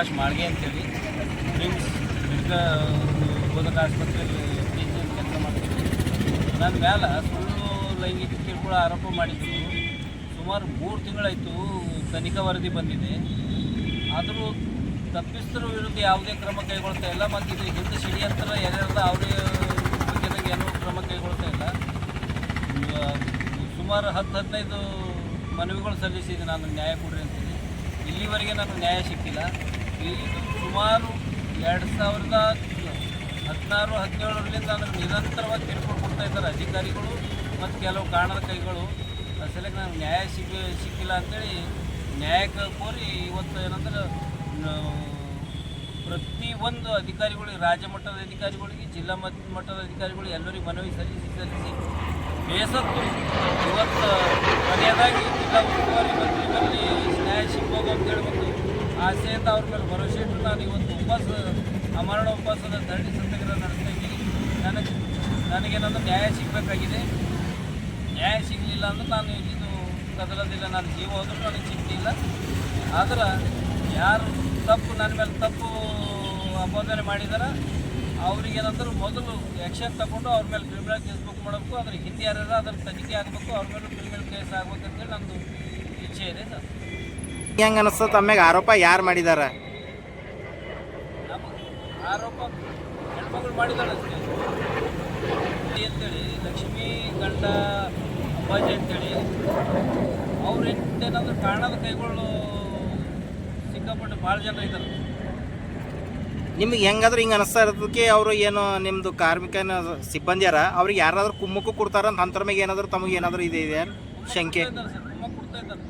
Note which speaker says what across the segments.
Speaker 1: ಪ್ರಕಾಶ್ ಮಾಳ್ಗೆ ಅಂತೇಳಿ dreams medical ಬೋಧಕ ಆಸ್ಪತ್ರೆಯಲ್ಲಿ ಕೆಲಸ ಮಾಡ್ತಿದ್ದೆ ನನ್ನ ಮೇಲೆ ಸುಳ್ಳು ಲೈಂಗಿಕ ಕಿರುಕುಳ ಆರೋಪ ಮಾಡಿದ್ದು ಸುಮಾರು ಮೂರು ತಿಂಗಳಾಯಿತು ತನಿಖಾ ವರದಿ ಬಂದಿದೆ. ಆದರೂ ತಪ್ಪಿಸ್ತರ ವಿರುದ್ಧ ಯಾವುದೇ ಕ್ರಮ ಕೈಗೊಳ್ತಾ ಇಲ್ಲ ಮತ್ತು ಇದು ಹಿಂದೆ ಷಡ್ಯಂತರ ಯಾರ್ಯಾರ್ದ ಅವರೇ ಬಗ್ಗೆದಾಗ ಏನೂ ಕ್ರಮ ಕೈಗೊಳ್ತಾ ಇಲ್ಲ. ಸುಮಾರು ಹತ್ತು ಹದಿನೈದು ಮನವಿಗಳು ಸಲ್ಲಿಸಿದೆ ನಾನು ನ್ಯಾಯ ಕೊಡ್ರಿ ಅಂತೇಳಿ. ಇಲ್ಲಿವರೆಗೆ ನನಗೆ ನ್ಯಾಯ ಸಿಕ್ಕಿಲ್ಲ. ಇದು ಸುಮಾರು ಎರಡು ಸಾವಿರದ ಹದಿನಾರು ಹದಿನೇಳರಿಂದ ನನಗೆ ನಿರಂತರವಾಗಿ ತಿಳ್ಕೊಂಡು ಕೊಡ್ತಾ ಇದ್ದಾರೆ ಅಧಿಕಾರಿಗಳು ಮತ್ತು ಕೆಲವು ಕಾರಣದ ಕೈಗಳು. ಅಸಲಿಗೆ ನನಗೆ ನ್ಯಾಯ ಸಿಗ, ಸಿಕ್ಕಿಲ್ಲ ಅಂತೇಳಿ ನ್ಯಾಯಕ್ಕೆ ಕೋರಿ ಇವತ್ತು ಏನಂದ್ರೆ ಪ್ರತಿಯೊಂದು ಅಧಿಕಾರಿಗಳಿಗೆ ರಾಜ್ಯ ಮಟ್ಟದ ಅಧಿಕಾರಿಗಳಿಗೆ, ಜಿಲ್ಲಾ ಮಟ್- ಮಟ್ಟದ ಅಧಿಕಾರಿಗಳು ಎಲ್ಲರಿಗೂ ಮನವಿ ಸಲ್ಲಿಸಿ ಸಲ್ಲಿಸಿ ಬೇಸತ್ತು ಇವತ್ತು ಕೊನೆಯದಾಗಿ ಜಿಲ್ಲಾ ಉಸ್ತುವಾರಿ ಮಂತ್ರಿಗಳಲ್ಲಿ ನ್ಯಾಯ ಸಿಗ್ಬೋದು ಅಂತ ಒಂದು ಆಸೆಯಿಂದ ಅವ್ರ ಮೇಲೆ ಭರವಸೆ ಇಟ್ಟು ನಾನು ಇವತ್ತು ಉಪವಾಸ, ಅಮರಣ ಉಪವಾಸದ ಧರಣಿ ಸತ್ಯಾಗ್ರಹ ನಡೆಸ್ತಾ ಇದ್ದೀನಿ. ನನಗೆ ನನಗೇನಂದ್ರೆ ನ್ಯಾಯ ಸಿಗಬೇಕಾಗಿದೆ. ನ್ಯಾಯ ಸಿಗಲಿಲ್ಲ ಅಂದ್ರೆ ನಾನು ಇಲ್ಲಿದ್ದು ಕದಲೋದಿಲ್ಲ ನಾನು ಜೀವ ಹೋದ್ರೂ ನನಗೆ ಸಿಗ್ತಿಲ್ಲ ಆದ್ರೆ ಯಾರು ತಪ್ಪು, ನನ್ನ ಮೇಲೆ ತಪ್ಪು ಅಪೋದನೆ ಮಾಡಿದಾರ ಅವ್ರಿಗೇನಂದ್ರೆ ಮೊದಲು ಆ್ಯಕ್ಷನ್ ತಗೊಂಡು ಅವ್ರ ಮೇಲೆ ಕ್ರಿಮಿನಲ್ ಕೇಸ್ ಬುಕ್ ಮಾಡಬೇಕು. ಅದ್ರ ಹಿಂದೆ ಯಾರು ಅದ್ರ ತನಿಖೆ ಆಗಬೇಕು. ಅವ್ರ ಮೇಲೆ ಕ್ರಿಮಿನಲ್ ಕೇಸ್ ಆಗ್ಬೇಕಂತೇಳಿ ನಂದು ಇಚ್ಛೆ ಇದೆ ಸರ್.
Speaker 2: ಹೆಂಗೆ ಅನಿಸ್ತದೆ ತಮ್ಮಗೆ ಆರೋಪ ಯಾರು ಮಾಡಿದಾರ?
Speaker 1: ಆರೋಪ ಹೆಣ್ಮಗಳು ಮಾಡಿದಾಳೆ ಅಂತೇಳಿ ಲಕ್ಷ್ಮೀ ಗಂಡ ಅಂಬಾಜಿ ಅಂತೇಳಿ ಅವ್ರೇನಂದ್ರೆ ಕಾರಣದ ಕೈಗಳು ಸಿಕ್ಕಾಪಟ್ಟೆ ಭಾಳ ಜನ ಇದ್ದಾರೆ
Speaker 2: ನಿಮ್ಗೆ ಹೆಂಗಾದ್ರೂ ಹಿಂಗೆ ಅನಿಸ್ತಾ ಇರೋದಕ್ಕೆ ಅವರು ಏನು ನಿಮ್ಮದು ಸಿಬ್ಬಂದಿ ಸಿಬ್ಬಂದಿಯಾರ ಅವ್ರಿಗೆ ಯಾರಾದರೂ ಕುಮ್ಮಕ್ಕು ಕೊಡ್ತಾರ ಅಂತ ಅಂತರ ಮೇಲೆ ಏನಾದರೂ ತಮಗೆ ಏನಾದರೂ ಇದೆ ಇದೆ ಶಂಕೆ
Speaker 1: ಕೊಡ್ತಾ ಇದ್ದಾರೆ ಸರ್ ಕುಮ್ಮಕ್ ಕೊಡ್ತಾ ಇದ್ದಾರೆ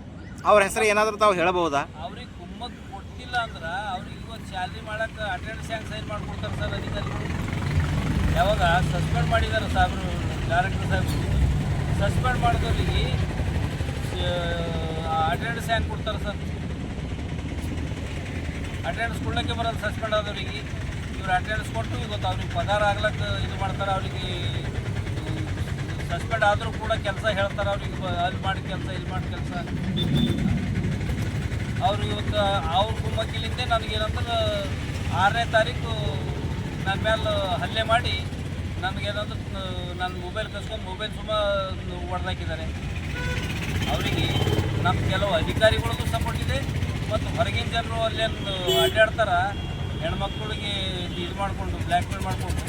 Speaker 2: ಅವ್ರ ಹೆಸರು ಏನಾದರೂ ತಾವು ಹೇಳಬಹುದಾ?
Speaker 1: ಅವ್ರಿಗೆ ಕುಮ್ಮಕ್ ಕೊಟ್ಟಿಲ್ಲ ಅಂದ್ರೆ ಅವ್ರಿಗೆ ಇವತ್ತು ಸ್ಯಾಲ್ರಿ ಮಾಡಕ್ಕೆ ಅಟೆಂಡೆನ್ಸ್ ಹೆಂಗೆ ಸೈನ್ ಮಾಡ್ಕೊಡ್ತಾರೆ ಸರ್ ಅಧಿಕಾರಿಗಳು ಯಾವಾಗ ಸಸ್ಪೆಂಡ್ ಮಾಡಿದ್ದಾರೆ ಸಾಬ್ರು ಡೈರೆಕ್ಟರ್ ಸಾಹೇಬರು ಸಸ್ಪೆಂಡ್ ಮಾಡಿದವ್ರಿಗೆ ಅಟೆಂಡೆನ್ಸ್ ಹೆಂಗೆ ಕೊಡ್ತಾರೆ ಸರ್ ಅಟೆಂಡೆನ್ಸ್ ಕೊಡ್ಲಿಕ್ಕೆ ಬರೋದು ಸಸ್ಪೆಂಡ್ ಆದವ್ರಿಗೆ. ಇವ್ರು ಅಟೆಂಡೆನ್ಸ್ ಕೊಟ್ಟು ಇವತ್ತು ಅವ್ರಿಗೆ ಪಗಾರ ಆಗ್ಲಕ್ಕೆ ಇದು ಮಾಡ್ತಾರೆ, ಅವ್ರಿಗೆ ಸಸ್ಪೆಂಡ್ ಆದರೂ ಕೂಡ ಕೆಲಸ ಹೇಳ್ತಾರೆ, ಅವ್ರಿಗೆ ಅಲ್ಲಿ ಮಾಡಿ ಕೆಲಸ, ಇಲ್ಲಿ ಮಾಡಿ ಕೆಲಸ. ಅವ್ರು ಇವತ್ತು, ಅವ್ರ ಕುಮ್ಮಕ್ಕಿಲಿಂದ ನನಗೇನಂದ್ರೆ ಆರನೇ ತಾರೀಕು ನನ್ನ ಮೇಲೆ ಹಲ್ಲೆ ಮಾಡಿ ನನಗೇನಂದ್ರೆ ನನ್ನ ಮೊಬೈಲ್ ಕಸ್ಕೊಂಡು ಮೊಬೈಲ್ ಸುಮ್ಮ ಹೊಡೆದಾಕಿದ್ದಾರೆ. ಅವರಿಗೆ ನಮ್ಮ ಕೆಲವು ಅಧಿಕಾರಿಗಳಿಗೂ ಸಪೋರ್ಟ್ ಇದೆ, ಮತ್ತು ಹೊರಗಿನ ಜನರು ಅಲ್ಲೇನು ಅಡ್ಡಾಡ್ತಾರೆ, ಹೆಣ್ಮಕ್ಳಿಗೆ ಇದು ಮಾಡಿಕೊಂಡು ಬ್ಲ್ಯಾಕ್ ಮೇಲ್ ಮಾಡಿಕೊಂಡು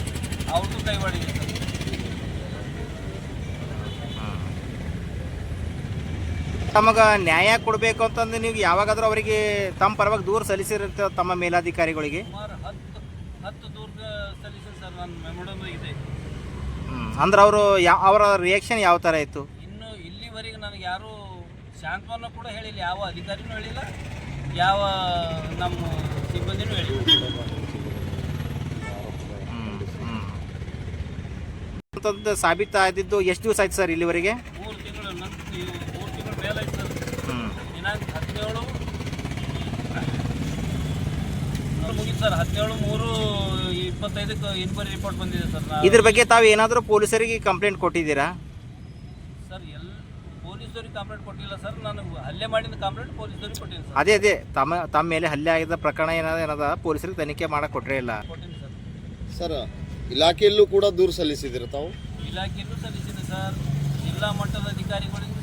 Speaker 1: ಅವ್ರದ್ದು ಕೈವಾಡಿದೆ ಸರ್
Speaker 2: ತಮಗೆ ನ್ಯಾಯ ಕೊಡಬೇಕು ಅಂತಂದು ನೀವು ಯಾವಾಗಾದ್ರೂ ಅವರಿಗೆ ತಮ್ಮ ಪರವಾಗಿ ದೂರು ಸಲ್ಲಿಸಿರುತ್ತೆ ತಮ್ಮ ಮೇಲಾಧಿಕಾರಿಗಳಿಗೆ?
Speaker 1: ಹತ್ತು ದೂರ ಸಲ್ಲಿಸಿ ಸರ್ ನನ್ನ ಮೆಮೊಡಮ್ ಇದೆ.
Speaker 2: ಅಂದ್ರೆ ಅವರು ಅವರ ರಿಯಾಕ್ಷನ್ ಯಾವ ಥರ ಇತ್ತು?
Speaker 1: ಇನ್ನು ಇಲ್ಲಿವರೆಗೆ ನನಗೆ ಯಾರು ಶಾಂತವನ್ನು ಕೂಡ ಹೇಳಿಲ್ಲ ಯಾವ ಅಧಿಕಾರಿನೂ ಹೇಳಿಲ್ಲ ಯಾವ ನಮ್ಮ ಸಿಬ್ಬಂದಿನೂ ಹೇಳಿಲ್ಲ.
Speaker 2: ಅಂತಂದು ಸಾಬೀತಾದಿದ್ದು ಎಷ್ಟು ದಿವಸ ಆಯ್ತು ಸರ್ ಇಲ್ಲಿವರೆಗೆ
Speaker 1: ಮೂರು ತಿಂಗಳು ನನ್ನ ಮೂರು ತಿಂಗಳ ಮೇಲೆ ಆಯ್ತು ಸರ್ ದಿನಾಂಕ ಹದಿನೇಳು. ಮುಗೀತು ಸರ್ ಹದಿನೇಳು ಮೂರು ಇಪ್ಪತ್ತೈದಕ್ಕೆ ಇನ್ಕ್ವೈರಿ ರಿಪೋರ್ಟ್ ಬಂದಿದೆ ಸರ್ ನಾ
Speaker 2: ಇದ್ರ ಬಗ್ಗೆ ತಾವು ಏನಾದರೂ ಪೊಲೀಸರಿಗೆ ಕಂಪ್ಲೇಂಟ್ ಕೊಟ್ಟಿದ್ದೀರಾ?
Speaker 1: ಸರ್ ಎಲ್ ಪೊಲೀಸರಿಗೆ ಕಂಪ್ಲೇಂಟ್ ಕೊಟ್ಟಿಲ್ಲ ಸರ್. ನಾನು ಹಲ್ಲೆ ಮಾಡಿದ ಕಂಪ್ಲೇಂಟ್ ಪೊಲೀಸರಿಗೆ ಕೊಟ್ಟಿನಿ ಸರ್.
Speaker 2: ಅದೇ ಅದೇ. ತಮ್ಮ ತಮ್ಮ ಮೇಲೆ ಹಲ್ಲೆ ಆಗಿದ್ದ ಪ್ರಕರಣ ಏನಾದ ಏನದ ಪೊಲೀಸರಿಗೆ ತನಿಖೆ ಮಾಡಕ್ಕೆ ಕೊಟ್ಟರೆ ಇಲ್ಲ.
Speaker 1: ಕೊಟ್ಟಿನಿ ಸರ್.
Speaker 3: ಸರ್ ಇಲಾಖೆಯಲ್ಲೂ ಕೂಡ ದೂರು ಸಲ್ಲಿಸಿದಿರ ತಾವು?
Speaker 1: ಇಲಾಖೆಯಲ್ಲೂ ಸಲ್ಲಿಸಿದೆ ಸರ್. ಜಿಲ್ಲಾ ಮಟ್ಟದ ಅಧಿಕಾರಿಗಳಿಗೂ ಸಲ್ಲಿಸಿನಿ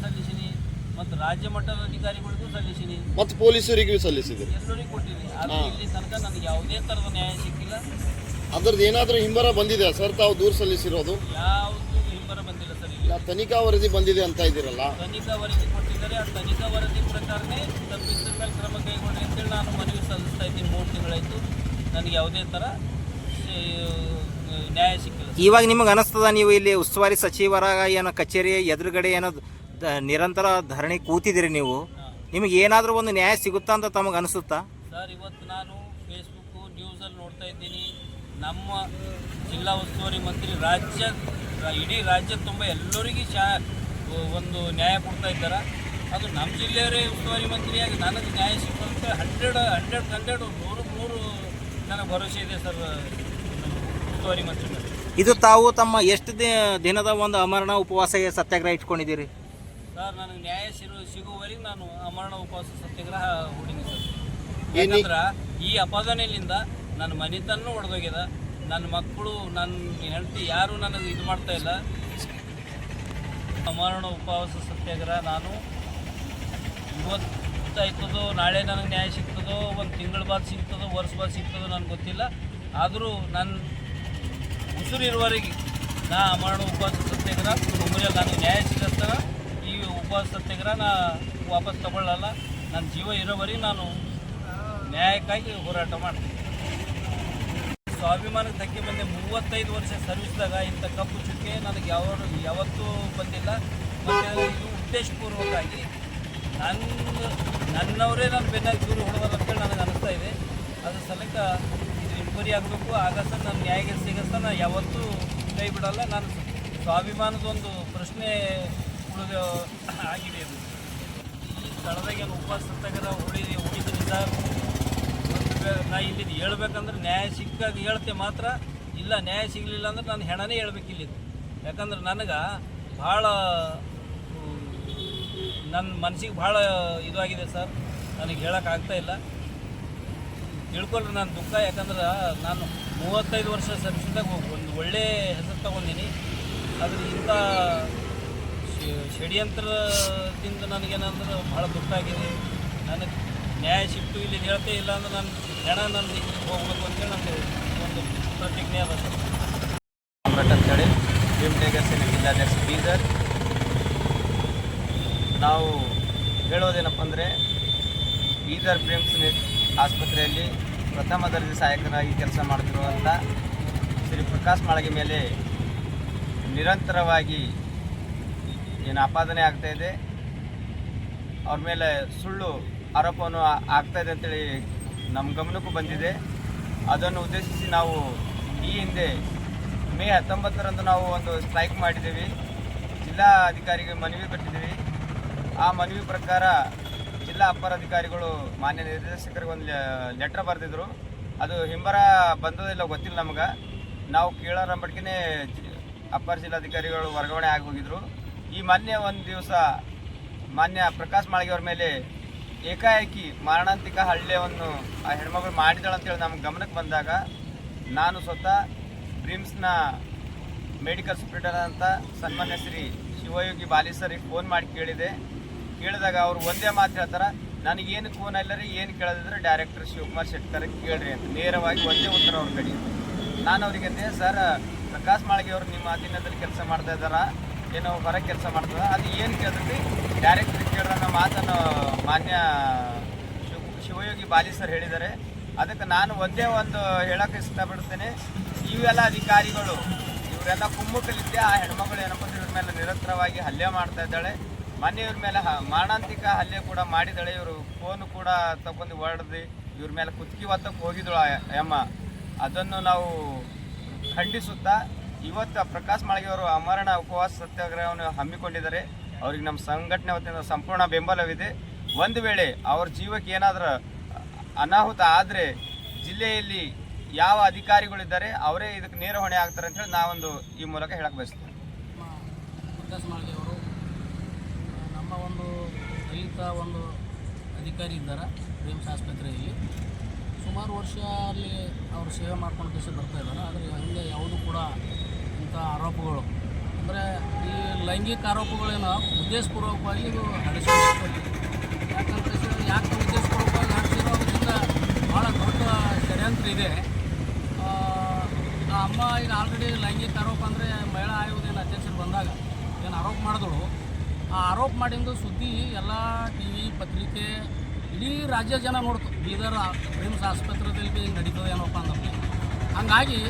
Speaker 1: ಮತ್ತು ರಾಜ್ಯ ಮಟ್ಟದ ಅಧಿಕಾರಿಗಳಿಗೂ ಸಲ್ಲಿಸೀನಿ
Speaker 3: ಮತ್ತು ಪೊಲೀಸರಿಗೂ ಸಲ್ಲಿಸಿದೆ.
Speaker 1: ಎಲ್ಲರಿಗೂ ಕೊಟ್ಟಿನಿ ಆದರೆ ಇಲ್ಲಿ ತನಕ ನನಗೆ ಯಾವುದೇ ಥರದ ನ್ಯಾಯ ಸಿಕ್ಕಿಲ್ಲ.
Speaker 3: ಅದ್ರದ್ದು ಏನಾದರೂ ಹಿಂಬರ ಬಂದಿದೆ ಸರ್? ತಾವು ದೂರು ಸಲ್ಲಿಸಿರೋದು?
Speaker 1: ಯಾವುದು ಹಿಂಬರ ಬಂದಿಲ್ಲ ಸರ್ ಇಲ್ಲಿ.
Speaker 3: ಇಲ್ಲ ತನಿಖಾ ವರದಿ ಬಂದಿದೆ ಅಂತ ಇದ್ದೀರಲ್ಲ.
Speaker 1: ತನಿಖಾ ವರದಿ ಕೊಟ್ಟಿದ್ದಾರೆ. ಆ ತನಿಖಾ ವರದಿ ಪ್ರಕಾರನೇ ತಪ್ಪಿಸಿದ ಮೇಲೆ ಕ್ರಮ ಕೈಗೊಳ್ಳಿ ಅಂತೇಳಿ ನಾನು ಮನವಿ ಸಲ್ಲಿಸ್ತಾ ಇದ್ದೀನಿ. ಮೂರು ತಿಂಗಳಾಯಿತು. ನನಗೆ ಯಾವುದೇ ಥರ ಆ, ನ್ಯಾಯ ಸಿಕ್ಕಿಲ್ಲ.
Speaker 2: ಇವಾಗ ನಿಮಗೆ ಅನಿಸ್ತದ ನೀವು ಇಲ್ಲಿ ಉಸ್ತುವಾರಿ ಸಚಿವರ ಏನೋ ಕಚೇರಿ ಎದುರುಗಡೆ ಏನೋ ದ- ನಿರಂತರ ಧರಣಿ ಕೂತಿದ್ದೀರಿ ನೀವು. ನಿಮಗೆ ಏನಾದರೂ ಒಂದು ನ್ಯಾಯ ಸಿಗುತ್ತಾ ಅಂತ ತಮಗೆ ಅನಿಸುತ್ತಾ
Speaker 1: ಸರ್ ಇವತ್ತು ನಾನು ಫೇಸ್ಬುಕ್ಕು ನ್ಯೂಸಲ್ಲಿ ನೋಡ್ತಾ ಇದ್ದೀನಿ ನಮ್ಮ ಜಿಲ್ಲಾ ಉಸ್ತುವಾರಿ ಮಂತ್ರಿ ರಾಜ್ಯ ಇಡೀ ರಾಜ್ಯ ತುಂಬ ಎಲ್ಲರಿಗೂ ಶಾ ಒಂದು ನ್ಯಾಯ ಕೊಡ್ತಾ ಇದ್ದಾರೆ ಅದು ನಮ್ಮ ಜಿಲ್ಲೆಯವರೇ ಉಸ್ತುವಾರಿ ಮಂತ್ರಿಯಾಗಿ ನನಗೆ ನ್ಯಾಯ ಸಿಕ್ಕಂತ ಹಂಡ್ರೆಡ್ ಹಂಡ್ರೆಡ್ ಹಂಡ್ರೆಡ್ ನೂರಕ್ಕೆ ನೂರು ನನಗೆ ಭರವಸೆ ಇದೆ ಸರ್ ಉಸ್ತುವಾರಿ ಮಂತ್ರಿ.
Speaker 2: ಇದು ತಾವು ತಮ್ಮ ಎಷ್ಟು ದಿನದ ಒಂದು ಅಮರಣ ಉಪವಾಸ ಸತ್ಯಾಗ್ರಹ ಇಟ್ಕೊಂಡಿದ್ದೀರಿ
Speaker 1: ಸರ್ ನನಗೆ ನ್ಯಾಯ ಸಿಗುವವರೆಗೆ ನಾನು ಅಮರಣ ಉಪವಾಸ ಸತ್ಯಾಗ್ರಹ ಹೂಡಿನಿ ಸರ್. ಯಾಕಂದ್ರ ಈ ಅಪಾದನೆಯಿಂದ ನನ್ನ ಮನೆತನೂ ಒಡೆದೋಗ್ಯದ ನನ್ನ ಮಕ್ಕಳು ನನ್ನ ಹೆಂಡತಿ ಯಾರು ನನಗೆ ಇದು ಮಾಡ್ತಾ ಇಲ್ಲ. ಅಮರಣ ಉಪವಾಸ ಸತ್ಯಾಗ್ರಹ ನಾನು ಇವತ್ತಾಯ್ತದೋ ನಾಳೆ ನನಗೆ ನ್ಯಾಯ ಸಿಗ್ತದೋ ಒಂದು ತಿಂಗಳ ಬಾದ್ ಸಿಗ್ತದೋ ವರ್ಷ ಬಾದ್ ಸಿಗ್ತದೋ ನನಗೆ ಗೊತ್ತಿಲ್ಲ. ಆದರೂ ನನ್ನ ಉಸಿರಿರುವವರೆಗೆ ನಾ ಅಮರಣ ಉಪವಾಸ ಸತ್ಯಾಗ್ರಹ ನನಗೆ ನ್ಯಾಯ ಸಿಗತ್ತನ ಉಪವಾಸ ತೆಗ್ರ ನಾ ವಾಪಸ್ ತಗೊಳ್ಳಲ್ಲ. ನನ್ನ ಜೀವ ಇರೋವರೆಗೆ ನಾನು ನ್ಯಾಯಕ್ಕಾಗಿ ಹೋರಾಟ ಮಾಡ್ತೀನಿ. ಸ್ವಾಭಿಮಾನಕ್ಕೆ ಧಕ್ಕೆ ಬಂದೆ ಮೂವತ್ತೈದು ವರ್ಷ ಸರ್ವಿಸ್ದಾಗ ಇಂಥ ಕಪ್ಪು ಚುಕ್ಕೆ ನನಗೆ ಯಾವ ಯಾವತ್ತೂ ಬಂದಿಲ್ಲ. ಮತ್ತು ಇದು ಉದ್ದೇಶಪೂರ್ವಕವಾಗಿ ನನ್ನ ನನ್ನವರೇ ನಾನು ಬೆನ್ನಾಗಿ ದೂರು ಹೊಡೆದಾರ ಅಂತೇಳಿ ನನಗೆ ಅನಿಸ್ತಾ ಇದೆ. ಅದ್ರ ಸಲಕ ಇದು ಇನ್ಕ್ವೈರಿ ಆಗಬೇಕು. ಆಗಸ ನನ್ನ ನ್ಯಾಯಗೆ ಸಿಗಸ್ತ ನಾನು ಯಾವತ್ತೂ ಕೈ ಬಿಡಲ್ಲ. ನಾನು ಸ್ವಾಭಿಮಾನದೊಂದು ಪ್ರಶ್ನೆ ಆಗಿದೆ ಅದು. ಈ ಉಪವಾಸ ಸತ್ಯಾಗ್ರಹ ಉಳಿದು ಮತ್ತು ಬೆ- ನಾ ಇಲ್ಲಿ ಹೇಳ್ಬೇಕಂದ್ರೆ ನ್ಯಾಯ ಸಿಕ್ಕಾಗ ಹೇಳ್ತೆ ಮಾತ್ರ, ಇಲ್ಲ ನ್ಯಾಯ ಸಿಗಲಿಲ್ಲ ಅಂದ್ರೆ ನಾನು ಹೆಣನೇ ಹೇಳ್ಬೇಕು ಇಲ್ಲಿ ಯಾಕಂದ್ರೆ ನನಗೆ ಭಾಳ ನನ್ನ ಮನಸ್ಸಿಗೆ ಭಾಳ ಇದಾಗಿದೆ ಸರ್. ನನಗೆ ಹೇಳೋಕೆ ಆಗ್ತಾ ಇಲ್ಲ. ತಿಳ್ಕೊಳ್ರಿ ನನ್ನ ದುಃಖ, ಯಾಕಂದ್ರೆ ನಾನು ಮೂವತ್ತೈದು ವರ್ಷ ಸರ್ವಿಸ್ದಾಗ ಒಂದು ಒಳ್ಳೆಯ ಹೆಸರು ತಗೊಂಡಿನಿ. ಆದ್ರೆ ಇಂಥ ಷಡ್ಯಂತ್ರದಿಂದ ನನಗೇನಂದ್ರೆ ಭಾಳ ದುಃಖ ಆಗಿದೆ ನನಗೆ ನ್ಯಾಯ ಸಿಕ್ತು, ಇಲ್ಲಿ ಹೇಳ್ತೇ ಇಲ್ಲ ಅಂದ್ರೆ ನಾನು ಹೆಣ ನನ್ನ ಹೋಗ್ಬೇಕು ಅಂತೇಳಿ ನನಗೆ ಒಂದು ಪ್ರತಿಜ್ಞೆ ಅದ
Speaker 4: ಅಂತೇಳಿ ಭೀಮ್ ಟೈಗರ್ ಸೇನೆ ಜಿಲ್ಲಾಧ್ಯಕ್ಷ ಬೀದರ್. ನಾವು ಹೇಳೋದೇನಪ್ಪ ಅಂದರೆ, ಬೀದರ್ ಪ್ರೇಮ್ಸ್ ಆಸ್ಪತ್ರೆಯಲ್ಲಿ ಪ್ರಥಮ ದರ್ಜೆ ಸಹಾಯಕರಾಗಿ ಕೆಲಸ ಮಾಡ್ತಿರುವಂಥ ಶ್ರೀ ಪ್ರಕಾಶ್ ಮಾಳಗಿ ಮೇಲೆ ನಿರಂತರವಾಗಿ ಏನು ಆಪಾದನೆ ಆಗ್ತಾ ಇದೆ. ಅವ್ರ ಮೇಲೆ ಸುಳ್ಳು ಆರೋಪವನ್ನು ಆಗ್ತಾ ಇದೆ ಅಂತೇಳಿ ನಮ್ಮ ಗಮನಕ್ಕೂ ಬಂದಿದೆ. ಅದನ್ನು ಉದ್ದೇಶಿಸಿ ನಾವು ಈ ಹಿಂದೆ ಮೇ ಹತ್ತೊಂಬತ್ತರಂದು ನಾವು ಒಂದು ಸ್ಟ್ರೈಕ್ ಮಾಡಿದ್ದೀವಿ. ಜಿಲ್ಲಾ ಅಧಿಕಾರಿಗೆ ಮನವಿ ಕೊಟ್ಟಿದ್ದೀವಿ. ಆ ಮನವಿ ಪ್ರಕಾರ ಜಿಲ್ಲಾ ಅಪರ ಅಧಿಕಾರಿಗಳು, ಮಾನ್ಯ ನಿರ್ದೇಶಕರಿಗೆ ಒಂದು ಲೆಟ್ರ್ ಬರೆದಿದ್ರು. ಅದು ಹಿಂಬರ ಬಂದದಿಲ್ಲ ಗೊತ್ತಿಲ್ಲ ನಮ್ಗೆ. ನಾವು ಕೇಳೋರ ಮಟ್ಟಿಗೆ ಅಪರ ಜಿಲ್ಲಾಧಿಕಾರಿಗಳು ವರ್ಗಾವಣೆ ಆಗಿ ಹೋಗಿದ್ರು. ಈ ಮೊನ್ನೆ ಒಂದು ದಿವಸ ಮಾನ್ಯ ಪ್ರಕಾಶ್ ಮಾಳಿಗೆ ಅವ್ರ ಮೇಲೆ ಏಕಾಏಕಿ ಮಾರಣಾಂತಿಕ ಹಳ್ಳಿಯವನ್ನು ಆ ಹೆಣ್ಮಗಳು ಮಾಡಿದಳು ಅಂತೇಳಿ ನಮ್ಮ ಗಮನಕ್ಕೆ ಬಂದಾಗ ನಾನು ಸ್ವತಃ ಡ್ರೀಮ್ಸ್ನ ಮೆಡಿಕಲ್ ಸ್ಪ್ರಿಟರ್ ಅಂತ ಸನ್ಮಾನ್ಯ ಶ್ರೀ ಶಿವಯೋಗಿ ಬಾಲಿ ಸರಿಗೆ ಫೋನ್ ಮಾಡಿ ಕೇಳಿದೆ. ಕೇಳಿದಾಗ ಅವರು ಒಂದೇ ಮಾತು ಹೇಳ್ತಾರೆ ನನಗೇನು ಫೋನ್ ಇಲ್ಲ ರೀ ಏನು ಕೇಳೋದಿದ್ರೆ ಡೈರೆಕ್ಟರ್ ಶಿವಕುಮಾರ್ ಶೆಟ್ಟರ್ ಕೇಳ್ರಿ ಅಂತ. ನೇರವಾಗಿ ಒಂದೇ ಉತ್ತರ ಅವ್ರ ಕಡೆ. ನಾನು ಅವ್ರಿಗೆ ಸರ್, ಪ್ರಕಾಶ್ ಮಾಳಿಗೆ ಅವರು ನಿಮ್ಮ ಅಧೀನದಲ್ಲಿ ಕೆಲಸ ಮಾಡ್ತಾ ಇದ್ದಾರಾ? ಏನೋ ಹೊರಗೆ ಕೆಲಸ ಮಾಡ್ತದೆ. ಅದು ಏನು ಕೇಳಿದ್ರಿ ಡೈರೆಕ್ಟರ್ ಕೇಳಿದ ನಮ್ಮ ಮಾತನ್ನು ಮಾನ್ಯ ಶಿವ ಶಿವಯೋಗಿ ಬಾಲಿ ಸರ್ ಹೇಳಿದ್ದಾರೆ ಅದಕ್ಕೆ ನಾನು ಒಂದೇ ಒಂದು ಹೇಳೋಕ್ಕೆ ಇಷ್ಟಪಡ್ತೇನೆ. ಇವೆಲ್ಲ ಅಧಿಕಾರಿಗಳು, ಇವರೆಲ್ಲ ಕುಮ್ಮಕ್ಕಲಿದ್ದೆ ಆ ಹೆಣ್ಮಗಳು ಏನಪ್ಪ ಇವ್ರ ಮೇಲೆ ನಿರಂತರವಾಗಿ ಹಲ್ಲೆ ಮಾಡ್ತಾ ಇದ್ದಾಳೆ. ಮೊನ್ನೆ ಇವ್ರ ಮೇಲೆ ಮಾರಣಾಂತಿಕ ಹಲ್ಲೆ ಕೂಡ ಮಾಡಿದ್ದಾಳೆ. ಇವರು ಫೋನ್ ಕೂಡ ತಗೊಂಡು ಹೊಡೆದು ಇವ್ರ ಮೇಲೆ ಕುತ್ತಿಗೆ ಒತ್ತಕ್ಕೆ ಹೋಗಿದ್ದಳು ಅಮ್ಮ ಅದನ್ನು ನಾವು ಖಂಡಿಸುತ್ತಾ ಇವತ್ತು ಪ್ರಕಾಶ್ ಮಾಳಿಗೆ ಅವರು ಅಮರಣ ಉಪವಾಸ ಸತ್ಯಾಗ್ರಹವನ್ನು ಹಮ್ಮಿಕೊಂಡಿದ್ದಾರೆ. ಅವ್ರಿಗೆ ನಮ್ಮ ಸಂಘಟನೆ ವತಿಯಿಂದ ಸಂಪೂರ್ಣ ಬೆಂಬಲವಿದೆ. ಒಂದು ವೇಳೆ ಅವ್ರ ಜೀವಕ್ಕೆ ಏನಾದರೂ ಅನಾಹುತ ಆದರೆ ಜಿಲ್ಲೆಯಲ್ಲಿ ಯಾವ ಅಧಿಕಾರಿಗಳಿದ್ದಾರೆ ಅವರೇ ಇದಕ್ಕೆ ನೇರ ಹೊಣೆ ಆಗ್ತಾರೆ ಅಂತೇಳಿ ನಾವೊಂದು ಈ ಮೂಲಕ ಹೇಳಕ್ಕೆ ಬಯಸ್ತೀವಿ.
Speaker 5: ಪ್ರಕಾಶ್ ಮಾಳ್ಗೆ ಅವರು ನಮ್ಮ ಒಂದು ರೈತ ಒಂದು ಅಧಿಕಾರಿ ಇದ್ದಾರೆ ರೇಮ್ಸ್ ಆಸ್ಪತ್ರೆಯಲ್ಲಿ. ಸುಮಾರು ವರ್ಷ ಅಲ್ಲಿ ಅವರು ಸೇವೆ ಮಾಡ್ಕೊಂಡು ಕೆಲಸ ಬರ್ತಾ ಇದ್ದಾರೆ ಆದರೆ ಹಿಂದೆ ಯಾವುದೂ ಕೂಡ ಆರೋಪಗಳು. ಅಂದರೆ ಈ ಲೈಂಗಿಕ ಆರೋಪಗಳೇನು ಉದ್ದೇಶಪೂರ್ವಕವಾಗಿ ಇದು ನಡೆಸಿಕೊಂಡು ಯಾಕಂತ ಯಾಕೆ ಉದ್ದೇಶಪೂರ್ವಕವಾಗಿ ನಡೆಸಿರೋ ಅದರಿಂದ ಭಾಳ ದೊಡ್ಡ ಷಡ್ಯಂತ್ರ ಇದೆ. ಅಮ್ಮ ಈಗ ಆಲ್ರೆಡಿ ಲೈಂಗಿಕ ಆರೋಪ ಅಂದರೆ ಮಹಿಳಾ ಆಯೋಗದ ಅಧ್ಯಕ್ಷರು ಬಂದಾಗ ಏನು ಆರೋಪ ಮಾಡಿದಳು. ಆ ಆರೋಪ ಮಾಡಿದ್ದು ಸುದ್ದಿ ಎಲ್ಲ ಟಿ ವಿ, ಪತ್ರಿಕೆ, ಇಡೀ ರಾಜ್ಯ ಜನ ನೋಡ್ತು. ಬೀದರ್ ರಿಮ್ಸ್ ಆಸ್ಪತ್ರೆಯಲ್ಲಿ ನಡೀತದೆ ಏನಪ್ಪ ಅಂದ್ರೆ, ಹಂಗಾಗಿ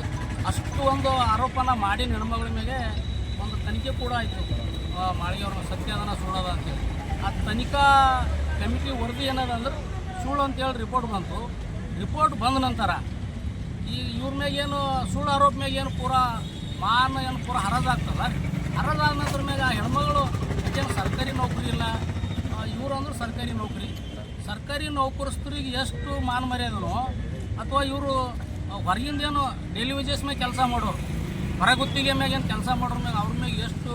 Speaker 5: ಅಷ್ಟು ಒಂದು ಆರೋಪನ ಮಾಡಿ ಹೆಣ್ಮಗಳ ಮೇಲೆ ಒಂದು ತನಿಖೆ ಕೂಡ ಆಯಿತು. ಮಾಳಿಗೆ ಅವ್ರನ್ನ ಸತ್ಯದನ ಸುಳ್ಳದ ಅಂತೇಳಿ ಆ ತನಿಖಾ ಕಮಿಟಿ ವರದಿ ಏನದ ಅಂದ್ರೆ ಸುಳ್ಳು ಅಂತೇಳಿ ರಿಪೋರ್ಟ್ ಬಂತು. ರಿಪೋರ್ಟ್ ಬಂದ ನಂತರ ಈ ಇವ್ರ ಮ್ಯಾಗೇನು ಸುಳ್ಳು ಆರೋಪ ಮ್ಯಾಗೇನು ಪೂರಾ ಮಾನ ಏನು ಪೂರಾ ಹರದಾಗ್ತದ ಹರದಾದ ನಂತರ ಮ್ಯಾಗ ಆ ಹೆಣ್ಮಗಳು ಏನು ಸರ್ಕಾರಿ ನೌಕರಿ ಇಲ್ಲ. ಇವ್ರು ಅಂದ್ರೆ ಸರ್ಕಾರಿ ನೌಕರಿ. ಸರ್ಕಾರಿ ನೌಕರಸ್ಥರಿಗೆ ಎಷ್ಟು ಮಾನ ಮರ್ಯಾದನೋ ಅಥವಾ ಇವರು ಹೊರಗಿಂದ ಏನು ಡೈಲಿ ವೇಜಸ್ ಮ್ಯಾಗ ಕೆಲಸ ಮಾಡೋರು. ಹೊರಗುತ್ತಿಗೆ ಮ್ಯಾಗ ಏನು ಕೆಲಸ ಮಾಡೋರ ಮ್ಯಾಗ ಅವ್ರ ಮ್ಯಾಗ ಎಷ್ಟು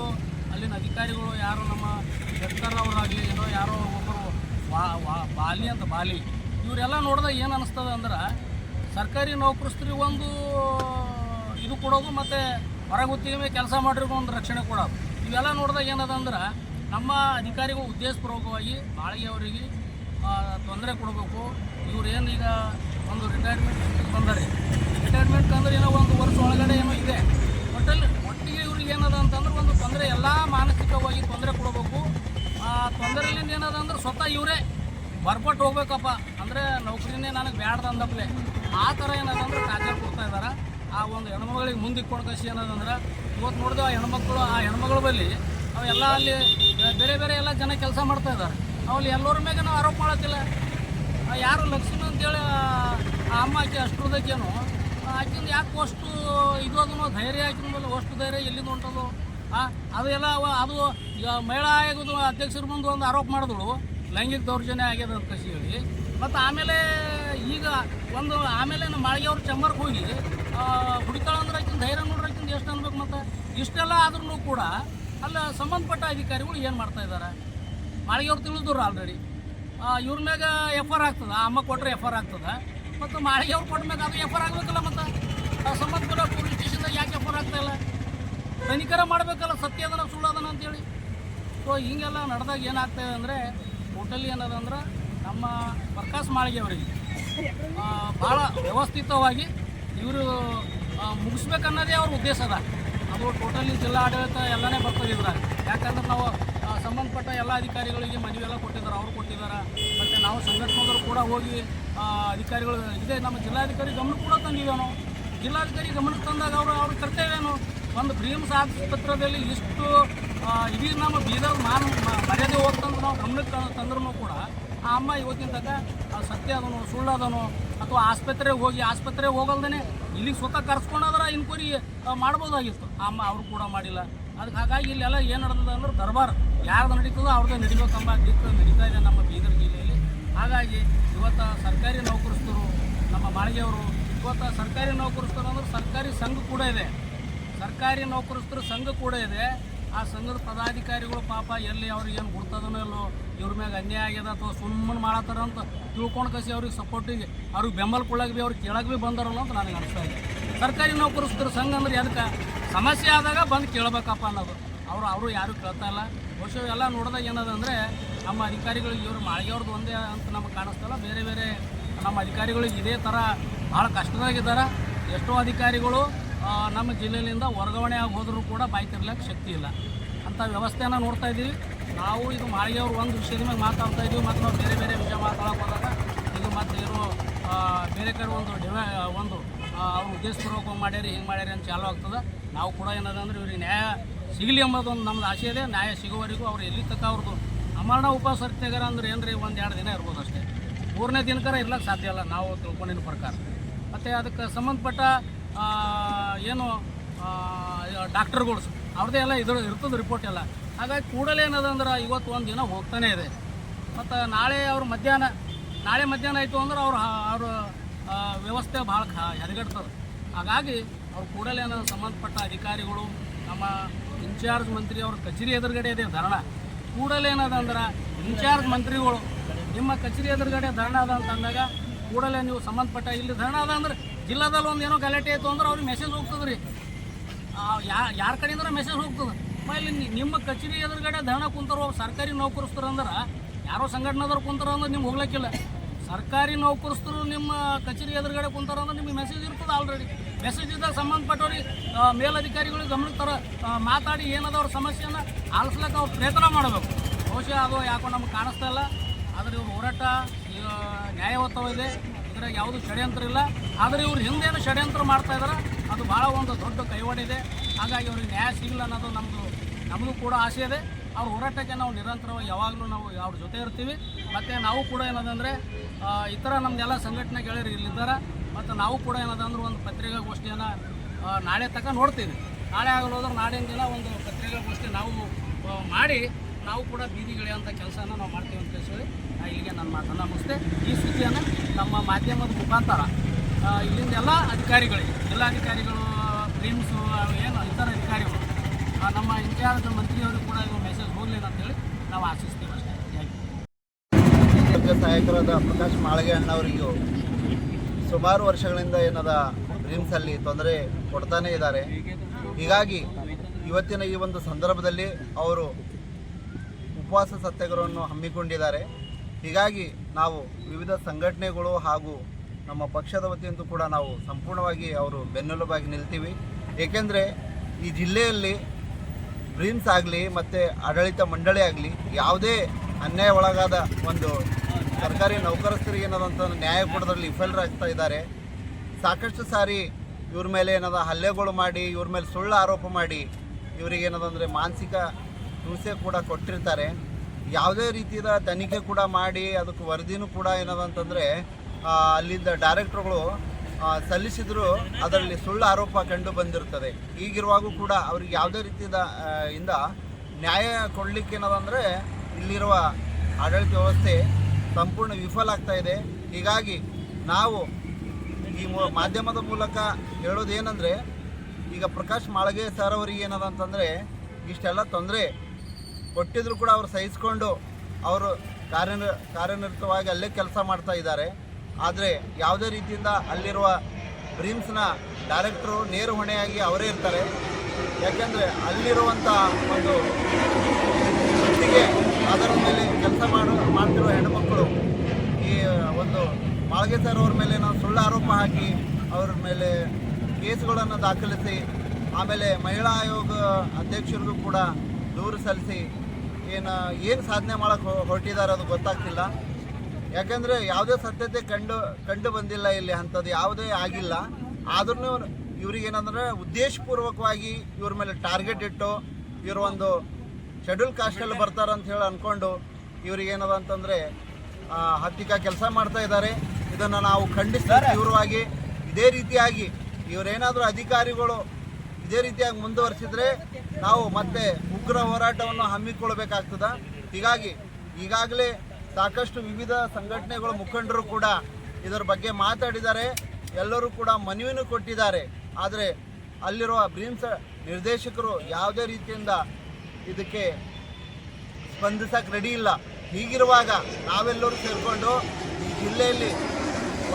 Speaker 5: ಅಲ್ಲಿನ ಅಧಿಕಾರಿಗಳು ಯಾರು ನಮ್ಮ ಸರ್ಕಾರದವರಾಗಲಿ ಏನೋ ಯಾರೋ ಒಬ್ಬರು ವಾ ವಾ, ಬಾಲಿ ಅಂತ ಬಾಲಿ. ಇವರೆಲ್ಲ ನೋಡಿದಾಗ ಏನು ಅನ್ನಿಸ್ತದೆ ಅಂದ್ರೆ ಸರ್ಕಾರಿ ನೌಕರಸ್ಥರಿಗೆ ಒಂದು ಇದು ಕೊಡೋದು ಮತ್ತು ಹೊರಗುತ್ತಿಗೆ ಕೆಲಸ ಮಾಡಿರೋ ಒಂದು ರಕ್ಷಣೆ ಕೊಡೋದು. ಇವೆಲ್ಲ ನೋಡಿದಾಗ ಏನದ ಅಂದ್ರೆ ನಮ್ಮ ಅಧಿಕಾರಿಗಳು ಉದ್ದೇಶಪೂರ್ವಕವಾಗಿ ಬಾಳಿಗೆ ಅವರಿಗೆ ತೊಂದರೆ ಕೊಡಬೇಕು. ಇವರೇನು ಈಗ ಒಂದು ರಿಟೈರ್ಮೆಂಟ್ ಬಂದರೆ ರಿಟೈರ್ಮೆಂಟ್ ಅಂದ್ರೆ ಏನೋ ಒಂದು ವರ್ಷ ಒಳಗಡೆ ಏನೋ ಇದೆ. ಒಟ್ಟಲ್ಲಿ ಒಟ್ಟಿಗೆ ಇವ್ರಿಗೆ ಏನದ ಅಂತಂದ್ರೆ ಒಂದು ತೊಂದರೆ ಎಲ್ಲ ಮಾನಸಿಕವಾಗಿ ತೊಂದರೆ ಕೊಡಬೇಕು. ಆ ತೊಂದರೆಲಿಂದ ಏನದ ಅಂದ್ರೆ ಸ್ವತಃ ಇವರೇ ಬರ್ಪಟ್ಟು ಹೋಗ್ಬೇಕಪ್ಪ. ಅಂದರೆ ನೌಕರಿನೇ ನನಗೆ ಬ್ಯಾಡ್ದ ಅಂದಪ್ಲೆ. ಆ ಥರ ಏನದಂದ್ರೆ ಟಾರ್ಚರ್ ಕೊಡ್ತಾ ಇದ್ದಾರೆ ಆ ಒಂದು ಹೆಣ್ಮಗಳಿಗೆ ಮುಂದೆ ಇಟ್ಕೊಂಡು ಕಸಿ ಏನದಂದ್ರೆ ಇವತ್ತು ನೋಡಿದ್ರೆ ಆ ಹೆಣ್ಮಕ್ಳು, ಆ ಹೆಣ್ಮಗಳ ಬಳಿ ಅವೆಲ್ಲ ಅಲ್ಲಿ ಬೇರೆ ಬೇರೆ ಎಲ್ಲ ಜನ ಕೆಲಸ ಮಾಡ್ತಾ ಇದ್ದಾರೆ ಅವಲ್ಲಿ ಎಲ್ಲರ ಮ್ಯಾಗ ನಾವು ಆರೋಪ ಮಾಡತ್ತಿಲ್ಲ. ಯಾರು ಲಕ್ಷ್ಮಿ ಅಂತೇಳಿ ಆ- ಅಮ್ಮ ಆಕೆ ಅಷ್ಟರದಕ್ಕೇನು ಆಕಿಂದ ಯಾಕೆ ಅಷ್ಟು ಇದು ಅದನ್ನು ಧೈರ್ಯ ಆಕಿನ ಮೇಲೆ, ಅಷ್ಟು ಧೈರ್ಯ ಎಲ್ಲಿಂದ ಹೊಂಟದು, ಆ ಅದು, ಈಗ ಮಹಿಳಾ ಆಯೋಗದ ಅಧ್ಯಕ್ಷರ ಮುಂದೆ ಒಂದು ಆರೋಪ ಮಾಡಿದಳು, ಲೈಂಗಿಕ ದೌರ್ಜನ್ಯ ಆಗ್ಯದ ಅಂತ ಹೇಳಿ. ಮತ್ತು ಆಮೇಲೆ ಈಗ ಒಂದು, ಆಮೇಲೆ ನಮ್ಮ ಮಾಳಿಗೆ ಅವ್ರ ಚಂಬರ್ಗೆ ಹೋಗಿ ಹುಡುಕಾಳ ಅಂದ್ರೆ ಆಕಿನ ಧೈರ್ಯ ನೋಡ್ರಿ ಆಕಿಂದ ಎಷ್ಟು ಅನ್ಬೇಕು ಮತ್ತು? ಇಷ್ಟೆಲ್ಲ ಆದ್ರೂ ಕೂಡ ಅಲ್ಲ ಸಂಬಂಧಪಟ್ಟ ಅಧಿಕಾರಿಗಳು ಏನು ಮಾಡ್ತಾ ಇದ್ದಾರೆ ಮಾಳಿಗೆ ಅವ್ರು ತಿಳಿದ್ರು ಆಲ್ರೆಡಿ ಇವ್ರ ಮ್ಯಾಗ ಎಫ್ ಆರ್ ಆಗ್ತದೆ ಅಮ್ಮ ಕೊಟ್ಟರೆ ಎಫ್ ಆರ್ ಆಗ್ತದೆ. ಮತ್ತು ಮಾಳಿಗೆ ಅವ್ರು ಕೊಟ್ಟ ಮ್ಯಾಗ ಅದು ಎಫ್ ಆರ್ ಆಗಬೇಕಲ್ಲ ಮತ್ತು? ಸಂಬಂಧಪಟ್ಟ ಪೊಲೀಸ್ ಸ್ಟೇಷನ್ದಾಗ ಯಾಕೆ ಎಫ್ ಆರ್ ಆಗ್ತಾಯಿಲ್ಲ ತನಿಖರ ಮಾಡಬೇಕಲ್ಲ, ಸತ್ಯ ಅದನ ಸುಳ್ಳು ಅದನ ಅಂತೇಳಿ. ಸೊ ಹೀಗೆಲ್ಲ ನಡೆದಾಗ ಏನಾಗ್ತದೆ ಅಂದರೆ ಟೋಟಲಿ ಏನದ ಅಂದ್ರೆ, ನಮ್ಮ ಪ್ರಕಾಶ್ ಮಾಳಿಗೆ ಅವರಿಗೆ ಭಾಳ ವ್ಯವಸ್ಥಿತವಾಗಿ ಇವರು ಮುಗಿಸ್ಬೇಕನ್ನೋದೇ ಅವ್ರ ಉದ್ದೇಶ ಅದ. ಅದು ಟೋಟಲಿ ಜಿಲ್ಲಾ ಆಡಳಿತ ಎಲ್ಲನೇ ಬರ್ತದೆ ಇದ್ರಾಗ. ಯಾಕಂದ್ರೆ ನಾವು ಸಂಬಂಧಪಟ್ಟ ಎಲ್ಲ ಅಧಿಕಾರಿಗಳಿಗೆ ಮನವಿ ಎಲ್ಲ ಕೊಟ್ಟಿದ್ದಾರೆ, ಅವರು ಕೊಟ್ಟಿದ್ದಾರೆ. ಮತ್ತು ನಾವು ಸಂಘಟನೆಗಳು ಕೂಡ ಹೋಗಿ ಅಧಿಕಾರಿಗಳು ಇದೇ. ನಮ್ಮ ಜಿಲ್ಲಾಧಿಕಾರಿ ಗಮನ ಕೂಡ ತಂದಿದ್ದೇವೆ ಜಿಲ್ಲಾಧಿಕಾರಿ ಗಮನಕ್ಕೆ ತಂದಾಗ ಅವರು ಅವ್ರ ಕರ್ತವ್ಯನು ಒಂದು ಸಾಕ್ಷಿ ಆಸ್ಪತ್ರೆಯಲ್ಲಿ ಇಷ್ಟು ಇಡೀ ನಮ್ಮ ಬೀದರ್ ಮಾನ ಮರ್ಯಾದೆ ಹೋಗ್ತಂದ್ರೆ ನಾವು ಗಮನಕ್ಕೆ ತಂದ್ರೂ ಕೂಡ ಆ ಅಮ್ಮ ಇವತ್ತಿನ ತನಕ ಸತ್ಯ ಅದನು, ಸುಳ್ಳು ಅದನು, ಅಥವಾ ಆಸ್ಪತ್ರೆಗೆ ಹೋಗಿ ಆಸ್ಪತ್ರೆಗೆ ಹೋಗಲ್ದೇ ಇಲ್ಲಿಗೆ ಸ್ವತಃ ಕರ್ಸ್ಕೊಂಡಾದ್ರೆ ಇನ್ಕ್ವೈರಿ ಮಾಡ್ಬೋದಾಗಿತ್ತು. ಆ ಅಮ್ಮ ಅವರು ಕೂಡ ಮಾಡಿಲ್ಲ. ಅದಕ್ಕೆ ಹಾಗಾಗಿ ಇಲ್ಲೆಲ್ಲ ಏನು ನಡೆದದ ಅಂದ್ರೆ ದರ್ಬಾರ್. ಯಾರ್ದು ನಡೀತದೋ ಅವ್ರದ್ದು ನಡಿಬೇಕಂಬ ದಿಕ್ಕು ನಡೀತಾ ಇದೆ ನಮ್ಮ ಬೀದರ್ ಜಿಲ್ಲೆಯಲ್ಲಿ. ಹಾಗಾಗಿ ಇವತ್ತು ಸರ್ಕಾರಿ ನೌಕರಸ್ಥರು, ನಮ್ಮ ಮಾಳಿಗೆಯವರು ಇವತ್ತು ಸರ್ಕಾರಿ ನೌಕರಸ್ಥರು ಅಂದ್ರೆ ಸರ್ಕಾರಿ ಸಂಘ ಕೂಡ ಇದೆ. ಸರ್ಕಾರಿ ನೌಕರಸ್ಥರ ಸಂಘ ಕೂಡ ಇದೆ. ಆ ಸಂಘದ ಪದಾಧಿಕಾರಿಗಳು ಪಾಪ ಎಲ್ಲಿ ಅವ್ರಿಗೆ ಏನು ಗುರ್ತದನೋ ಇಲ್ಲೋ, ಇವ್ರ ಮ್ಯಾಗ ಅನ್ಯಾಯ ಆಗ್ಯದ ಅಥವಾ ಸುಮ್ಮನೆ ಮಾಡತ್ತಾರ ಅಂತ ತಿಳ್ಕೊಂಡು ಕಸಿ ಅವ್ರಿಗೆ ಸಪೋರ್ಟಿಗೆ ಅವ್ರಿಗೆ ಬೆಂಬಲ ಕೊಡಕ್ಕೆ ಭೀ ಅವ್ರಿಗೆ ಕೇಳಕ್ಕೆ ಭೀ ಬಂದಾರಲ್ಲ ಅಂತ ನನಗೆ ಅನಿಸ್ತಾ ಇದೆ. ಸರ್ಕಾರಿ ನೌಕರಸ್ಥರ ಸಂಘ ಅಂದ್ರೆ ಅದಕ್ಕೆ ಸಮಸ್ಯೆ ಆದಾಗ ಬಂದು ಕೇಳಬೇಕಪ್ಪ ಅನ್ನೋದು. ಅವರು ಅವರು ಯಾರೂ ಕೇಳ್ತಾ ಇಲ್ಲ. ಬಹುಶಃ ಎಲ್ಲ ನೋಡಿದಾಗ ಏನದಂದರೆ ನಮ್ಮ ಅಧಿಕಾರಿಗಳಿಗೆ ಇವರು ಮಾಳಿಗೆಯವ್ರದ್ದು ಒಂದೇ ಅಂತ ನಮಗೆ ಕಾಣಿಸ್ತಲ್ಲ. ಬೇರೆ ಬೇರೆ ನಮ್ಮ ಅಧಿಕಾರಿಗಳಿಗೆ ಇದೇ ಥರ ಭಾಳ ಕಷ್ಟದಾಗಿದ್ದಾರೆ. ಎಷ್ಟೋ ಅಧಿಕಾರಿಗಳು ನಮ್ಮ ಜಿಲ್ಲೆಯಿಂದ ವರ್ಗಾವಣೆ ಆಗಿ ಹೋದರೂ ಕೂಡ ಬಾಯ್ತಿರ್ಲಿಕ್ಕೆ ಶಕ್ತಿ ಇಲ್ಲ. ಅಂಥ ವ್ಯವಸ್ಥೆನ ನೋಡ್ತಾ ಇದ್ದೀವಿ. ನಾವು ಇದು ಮಾಳಿಗೆಯವ್ರು ಒಂದು ವಿಷಯದ ಮೇಲೆ ಮಾತಾಡ್ತಾ ಇದ್ದೀವಿ. ಮತ್ತು ನಾವು ಬೇರೆ ಬೇರೆ ವಿಷಯ ಮಾತಾಡೋಕೆ ಹೋದಾಗ ಇದು ಮತ್ತು ಇರೋ ಬೇರೆ ಕಡೆ ಒಂದು ಡಿವ, ಒಂದು ಅವ್ರು ಉದ್ದೇಶಪೂರ್ವಕವಾಗಿ ಮಾಡ್ಯಾರಿ, ಹಿಂಗೆ ಮಾಡ್ಯಾರಿ ಅಂತ ಚಾಲು ಆಗ್ತದೆ. ನಾವು ಕೂಡ ಏನದ ಅಂದ್ರೆ ಇವ್ರಿಗೆ ನ್ಯಾಯ ಸಿಗಲಿ ಎಂಬುದೊಂದು ನಮ್ದು ಆಸೆ ಇದೆ. ನ್ಯಾಯ ಸಿಗೋವರೆಗೂ ಅವ್ರು ಎಲ್ಲಿ ತಕ್ಕ ಅವ್ರದ್ದು ಅಮರಣ ಉಪವಾಸ ಸತ್ಯಾಗ್ರಹ ಅಂದ್ರೆ ಏನ್ರಿ ಒಂದು ಎರಡು ದಿನ ಇರ್ಬೋದು ಅಷ್ಟೇ. ಮೂರನೇ ದಿನಕರ ಇರ್ಲಕ್ಕೆ ಸಾಧ್ಯ ಇಲ್ಲ ನಾವು ತಿಳ್ಕೊಂಡಿನ ಪ್ರಕಾರ. ಮತ್ತು ಅದಕ್ಕೆ ಸಂಬಂಧಪಟ್ಟ ಏನು ಡಾಕ್ಟರ್ಗಳು ಅವ್ರದ್ದೇ ಎಲ್ಲ ಇದ್ರ ಇರ್ತದೆ ರಿಪೋರ್ಟ್ ಎಲ್ಲ. ಹಾಗಾಗಿ ಕೂಡಲೇ ಏನದ ಅಂದ್ರೆ ಇವತ್ತು ಒಂದು ದಿನ ಹೋಗ್ತಾನೆ ಇದೆ. ಮತ್ತು ನಾಳೆ ಅವ್ರ ಮಧ್ಯಾಹ್ನ, ನಾಳೆ ಮಧ್ಯಾಹ್ನ ಆಯಿತು ಅಂದ್ರೆ ಅವ್ರು ಅವ್ರ ವ್ಯವಸ್ಥೆ ಭಾಳ ಹದಗೆಡ್ತದೆ. ಹಾಗಾಗಿ ಅವ್ರು ಕೂಡಲೇ ಸಂಬಂಧಪಟ್ಟ ಅಧಿಕಾರಿಗಳು, ನಮ್ಮ ಇನ್ಚಾರ್ಜ್ ಮಂತ್ರಿ ಅವ್ರ ಕಚೇರಿ ಎದುರುಗಡೆ ಇದೆ, ಧರಣ. ಕೂಡಲೇ ಏನದ ಅಂದ್ರೆ, ಇನ್ಚಾರ್ಜ್ ಮಂತ್ರಿಗಳು ನಿಮ್ಮ ಕಚೇರಿ ಎದುರುಗಡೆ ಧರಣ ಅದ ಅಂತ ಅಂದಾಗ ಕೂಡಲೇ ನೀವು ಸಂಬಂಧಪಟ್ಟ ಇಲ್ಲಿ ಧರಣ ಅದ ಅಂದ್ರೆ ಜಿಲ್ಲಾದಲ್ಲಿ ಒಂದು ಏನೋ ಗಲಾಟೆ ಆಯಿತು ಅಂದ್ರೆ ಅವ್ರಿಗೆ ಮೆಸೇಜ್ ಹೋಗ್ತದೆ ರೀ ಯಾರ ಕಡೆಯಿಂದ ಮೆಸೇಜ್ ಹೋಗ್ತದೆ. ಇಲ್ಲಿ ನಿಮ್ಮ ಕಚೇರಿ ಎದುರುಗಡೆ ಧರಣ ಕುಂತಾರೋ, ಸರ್ಕಾರಿ ನೌಕರಿಸ್ತರು ಅಂದ್ರೆ, ಯಾರೋ ಸಂಘಟನೆದವ್ರು ಕುಂತಾರ ಅಂದ್ರೆ ನಿಮ್ಗೆ ಹೋಗ್ಲಿಕ್ಕಿಲ್ಲ. ಸರ್ಕಾರಿ ನೌಕರಿಸ್ತರು ನಿಮ್ಮ ಕಚೇರಿ ಎದುರುಗಡೆ ಕುಂತಾರ ಅಂದ್ರೆ ನಿಮಗೆ ಮೆಸೇಜ್ ಇರ್ತದೆ ಆಲ್ರೆಡಿ ಮೆಸೇಜ್ ಇದ್ದಾಗ ಸಂಬಂಧಪಟ್ಟವ್ರಿಗೆ ಮೇಲಧಿಕಾರಿಗಳು ಗಮನಕ್ಕೆ ತರ ಮಾತಾಡಿ ಏನದ ಅವ್ರ ಸಮಸ್ಯೆಯನ್ನು ಆಲಿಸ್ಲಿಕ್ಕೆ ಅವ್ರು ಪ್ರಯತ್ನ ಮಾಡಬೇಕು. ಬಹುಶಃ ಅದು ಯಾಕೋ ನಮ್ಗೆ ಕಾಣಿಸ್ತಾ ಇಲ್ಲ. ಆದರೆ ಇವ್ರು ಹೋರಾಟ ನ್ಯಾಯವತ್ತವಿದೆ ಇದ್ರಾಗ ಯಾವುದು ಷಡ್ಯಂತ್ರ ಇಲ್ಲ. ಆದರೆ ಇವ್ರು ಹಿಂದೇನು ಷಡ್ಯಂತ್ರ ಮಾಡ್ತಾ ಇದ್ದಾರೆ ಅದು ಭಾಳ ಒಂದು ದೊಡ್ಡ ಕೈವಾಡಿದೆ ಹಾಗಾಗಿ ಅವ್ರಿಗೆ ನ್ಯಾಯ ಸಿಗಲ್ಲ ಅನ್ನೋದು ನಮ್ಮದು ನಮಗೂ ಕೂಡ ಆಸೆ ಇದೆ. ಅವ್ರ ಹೋರಾಟಕ್ಕೆ ನಾವು ನಿರಂತರವಾಗಿ ಯಾವಾಗಲೂ ನಾವು ಅವ್ರ ಜೊತೆ ಇರ್ತೀವಿ. ಮತ್ತು ನಾವು ಕೂಡ ಏನದಂದರೆ ಈ ಥರ ನಮ್ಮದೆಲ್ಲ ಗೆಳೆಯರು ಇಲ್ಲಿದ್ದಾರೆ. ಮತ್ತು ನಾವು ಕೂಡ ಏನದಂದ್ರೆ ಒಂದು ಪತ್ರಿಕಾಗೋಷ್ಠಿಯನ್ನು ನಾಳೆ ತನಕ ನೋಡ್ತೀವಿ. ನಾಳೆ ಆಗಲು ಹೋದ್ರೆ ನಾಡಿನ ದಿನ ಒಂದು ಪತ್ರಿಕಾಗೋಷ್ಠಿ ನಾವು ಮಾಡಿ ನಾವು ಕೂಡ ಬೀದಿಗಿಳಿಯುವಂಥ ಕೆಲಸನ ನಾವು ಮಾಡ್ತೀವಿ ಅಂತ ಹೇಳಿ ಇಲ್ಲಿಗೆ ನನ್ನ ಮಾತನ್ನು ಮುಗಿಸ್ತೆ ಈ ಸುದ್ದಿಯನ್ನು ನಮ್ಮ ಮಾಧ್ಯಮದ ಮುಖಾಂತರ ಇಲ್ಲಿಂದ ಎಲ್ಲ ಅಧಿಕಾರಿಗಳಿಗೆ ಜಿಲ್ಲಾಧಿಕಾರಿಗಳು ಪ್ರಿಮ್ಸು ಏನು ಇತರ ಅಧಿಕಾರಿಗಳು ನಮ್ಮ ಇನ್ಚಾರ್ಜ್ ಮಂತ್ರಿಯವರು ಕೂಡ ಇದು ಮೆಸೇಜ್ ಹೋಗಲಿ ಅಂತೇಳಿ ನಾವು ಆಶಿಸ್ತೀವಿ ಅಷ್ಟೇ.
Speaker 6: ಸಹಾಯಕರಾದ ಪ್ರಕಾಶ್ ಮಾಳಗೆ ಅಣ್ಣವರಿಗೂ ಸುಮಾರು ವರ್ಷಗಳಿಂದ ಏನದ ರಿಮ್ಸಲ್ಲಿ ತೊಂದರೆ ಕೊಡ್ತಾನೇ ಇದ್ದಾರೆ. ಹೀಗಾಗಿ ಇವತ್ತಿನ ಈ ಒಂದು ಸಂದರ್ಭದಲ್ಲಿ ಅವರು ಉಪವಾಸ ಸತ್ಯಾಗ್ರಹವನ್ನು ಹಮ್ಮಿಕೊಂಡಿದ್ದಾರೆ. ಹೀಗಾಗಿ ನಾವು ವಿವಿಧ ಸಂಘಟನೆಗಳು ಹಾಗೂ ನಮ್ಮ ಪಕ್ಷದ ವತಿಯಿಂದ ಕೂಡ ನಾವು ಸಂಪೂರ್ಣವಾಗಿ ಅವರು ಬೆನ್ನೆಲುಬಾಗಿ ನಿಲ್ತೀವಿ. ಏಕೆಂದರೆ ಈ ಜಿಲ್ಲೆಯಲ್ಲಿ ಡ್ರೀಮ್ಸ್ ಆಗಲಿ ಮತ್ತು ಆಡಳಿತ ಮಂಡಳಿ ಆಗಲಿ ಯಾವುದೇ ಅನ್ಯಾಯ ಒಳಗಾದ ಒಂದು ಸರ್ಕಾರಿ ನೌಕರಸ್ಥರಿಗೆ ಏನದಂತ ನ್ಯಾಯ ಕೊಡೋದ್ರಲ್ಲಿ ವಿಫಲರಾಗ್ತಾ ಇದ್ದಾರೆ. ಸಾಕಷ್ಟು ಸಾರಿ ಇವ್ರ ಮೇಲೆ ಏನದ ಹಲ್ಲೆಗಳು ಮಾಡಿ, ಇವ್ರ ಮೇಲೆ ಸುಳ್ಳು ಆರೋಪ ಮಾಡಿ ಇವರಿಗೆ ಏನದಂದರೆ ಮಾನಸಿಕ ಹಿಂಸೆ ಕೂಡ ಕೊಟ್ಟಿರ್ತಾರೆ. ಯಾವುದೇ ರೀತಿಯ ತನಿಖೆ ಕೂಡ ಮಾಡಿ ಅದಕ್ಕೆ ವರದಿನೂ ಕೂಡ ಏನದಂತಂದರೆ ಅಲ್ಲಿಂದ ಡೈರೆಕ್ಟ್ರುಗಳು ಸಲ್ಲಿಸಿದ್ರು, ಅದರಲ್ಲಿ ಸುಳ್ಳು ಆರೋಪ ಕಂಡು ಬಂದಿರ್ತದೆ. ಈಗಿರುವಾಗೂ ಕೂಡ ಅವ್ರಿಗೆ ಯಾವುದೇ ರೀತಿಯ ಇಂದ ನ್ಯಾಯ ಕೊಡಲಿಕ್ಕೆ ಏನದಂದರೆ ಇಲ್ಲಿರುವ ಆಡಳಿತ ವ್ಯವಸ್ಥೆ ಸಂಪೂರ್ಣ ವಿಫಲ ಆಗ್ತಾ ಇದೆ. ಹೀಗಾಗಿ ನಾವು ಈ ಮಾಧ್ಯಮದ ಮೂಲಕ ಹೇಳೋದೇನೆಂದರೆ ಈಗ ಪ್ರಕಾಶ್ ಮಾಳಗೆ ಸರ್ ಅವರಿಗೆ ಏನದ ಅಂತಂದರೆ, ಇಷ್ಟೆಲ್ಲ ತೊಂದರೆ ಕೊಟ್ಟಿದ್ರು ಕೂಡ ಅವರು ಸಹಿಸ್ಕೊಂಡು ಅವರು ಕಾರ್ಯನಿರ ಕಾರ್ಯನಿರತವಾಗಿ ಅಲ್ಲೇ ಕೆಲಸ ಮಾಡ್ತಾ ಇದ್ದಾರೆ. ಆದರೆ ಯಾವುದೇ ರೀತಿಯಿಂದ ಅಲ್ಲಿರುವ ಡ್ರೀಮ್ಸ್ನ ಡೈರೆಕ್ಟ್ರು ನೇರ ಹೊಣೆಯಾಗಿ ಅವರೇ ಇರ್ತಾರೆ. ಯಾಕೆಂದರೆ ಅಲ್ಲಿರುವಂಥ ಒಂದು ಆಧಾರದ ಮೇಲೆ ಕೆಲಸ ಮಾಡು, ಮಾಡ್ತಿರೋ ಹೆಣ್ಮಕ್ಕಳು ಈ, ಒಂದು ಮಾಳ್ಗೆ ಸರ್ ಅವ್ರ ಮೇಲೆ ನಾವು ಸುಳ್ಳು ಆರೋಪ ಹಾಕಿ ಅವ್ರ ಮೇಲೆ ಕೇಸ್ಗಳನ್ನು ದಾಖಲಿಸಿ, ಆಮೇಲೆ ಮಹಿಳಾ ಆಯೋಗ ಅಧ್ಯಕ್ಷರಿಗೂ ಕೂಡ ದೂರು ಸಲ್ಲಿಸಿ ಏನು ಏನು ಸಾಧನೆ ಮಾಡೋಕ್ಕೆ ಹೊರಟಿದ್ದಾರೆ ಅದು ಗೊತ್ತಾಗ್ತಿಲ್ಲ. ಯಾಕಂದರೆ ಯಾವುದೇ ಸತ್ಯತೆ ಕಂಡು ಕಂಡು ಬಂದಿಲ್ಲ ಇಲ್ಲಿ ಅಂಥದ್ದು ಯಾವುದೇ ಆಗಿಲ್ಲ. ಆದ್ರೂ ಇವ್ರಿಗೇನಂದ್ರೆ ಉದ್ದೇಶಪೂರ್ವಕವಾಗಿ ಇವ್ರ ಮೇಲೆ ಟಾರ್ಗೆಟ್ ಇಟ್ಟು ಇವ್ರ ಒಂದು ಶೆಡ್ಯೂಲ್ ಕಾಸ್ಟಲ್ಲಿ ಬರ್ತಾರೆ ಅಂತ ಹೇಳಿ ಅಂದ್ಕೊಂಡು ಇವ್ರಿಗೆ ಏನದ ಅಂತಂದರೆ ಹತ್ತಿಕ ಕೆಲಸ ಮಾಡ್ತಾ ಇದ್ದಾರೆ. ಇದನ್ನು ನಾವು ಖಂಡಿಸ್ತಾರೆ ತೀವ್ರವಾಗಿ ಇದೇ ರೀತಿಯಾಗಿ ಇವರೇನಾದರೂ ಅಧಿಕಾರಿಗಳು ಇದೇ ರೀತಿಯಾಗಿ ಮುಂದುವರಿಸಿದ್ರೆ ನಾವು ಮತ್ತೆ ಉಗ್ರ ಹೋರಾಟವನ್ನು ಹಮ್ಮಿಕೊಳ್ಬೇಕಾಗ್ತದ ಹೀಗಾಗಿ ಈಗಾಗಲೇ ಸಾಕಷ್ಟು ವಿವಿಧ ಸಂಘಟನೆಗಳು ಮುಖಂಡರು ಕೂಡ ಇದರ ಬಗ್ಗೆ ಮಾತಾಡಿದ್ದಾರೆ. ಎಲ್ಲರೂ ಕೂಡ ಮನವಿನೂ ಕೊಟ್ಟಿದ್ದಾರೆ. ಆದರೆ ಅಲ್ಲಿರುವ ಬ್ರೀಮ್ಸ್ ನಿರ್ದೇಶಕರು ಯಾವುದೇ ರೀತಿಯಿಂದ ಇದಕ್ಕೆ ಸ್ಪಂದಿಸಕ್ಕೆ ರೆಡಿ ಇಲ್ಲ. ಹೀಗಿರುವಾಗ ನಾವೆಲ್ಲರೂ ಸೇರಿಕೊಂಡು ಈ ಜಿಲ್ಲೆಯಲ್ಲಿ